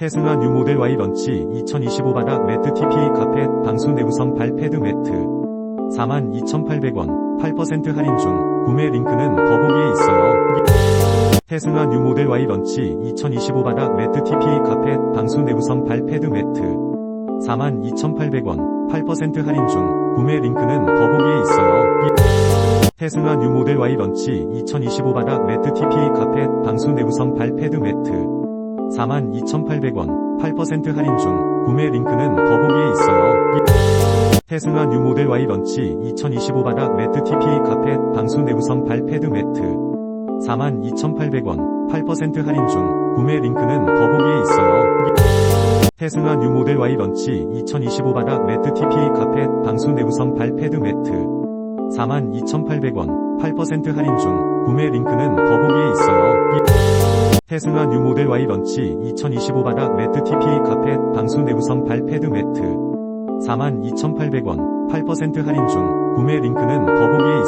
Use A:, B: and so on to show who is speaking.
A: 테슬라 뉴 모델 Y 런치 2025 바닥 매트 TPE 카펫 방수 내부선 발패드 매트 42,800원 8% 할인 중 구매 링크는 더보기에 있어요. 테슬라 뉴 모델 Y 런치 2025 바닥 매트 TPE 카펫 방수 내부선 발패드 매트 42,800원 8% 할인 중 구매 링크는 더보기에 있어요. 테슬라 뉴 모델 Y 런치 2025 바닥 매트 TPE 카펫 방수 내부선 발패드 매트 42,800원 8% 할인 중 구매 링크는 더보기에 있어요. 테슬라 뉴 모델 Y 런치 2025 바닥 매트 TPE 카펫 방수 내부선 발패드 매트 42,800원 8% 할인 중 구매 링크는 더보기에 있어요. 테슬라 뉴 모델 Y 런치 2025 바닥 매트 TPE 카펫 방수 내부선 발패드 매트 42,800원 8% 할인 중 구매 링크는 더보기에 있어요. 테슬라 뉴 모델 Y 런치 2025 바닥 매트 TPE 카펫 방수 내부선 발패드 매트 42,800원 8% 할인 중 구매 링크는 더보기에.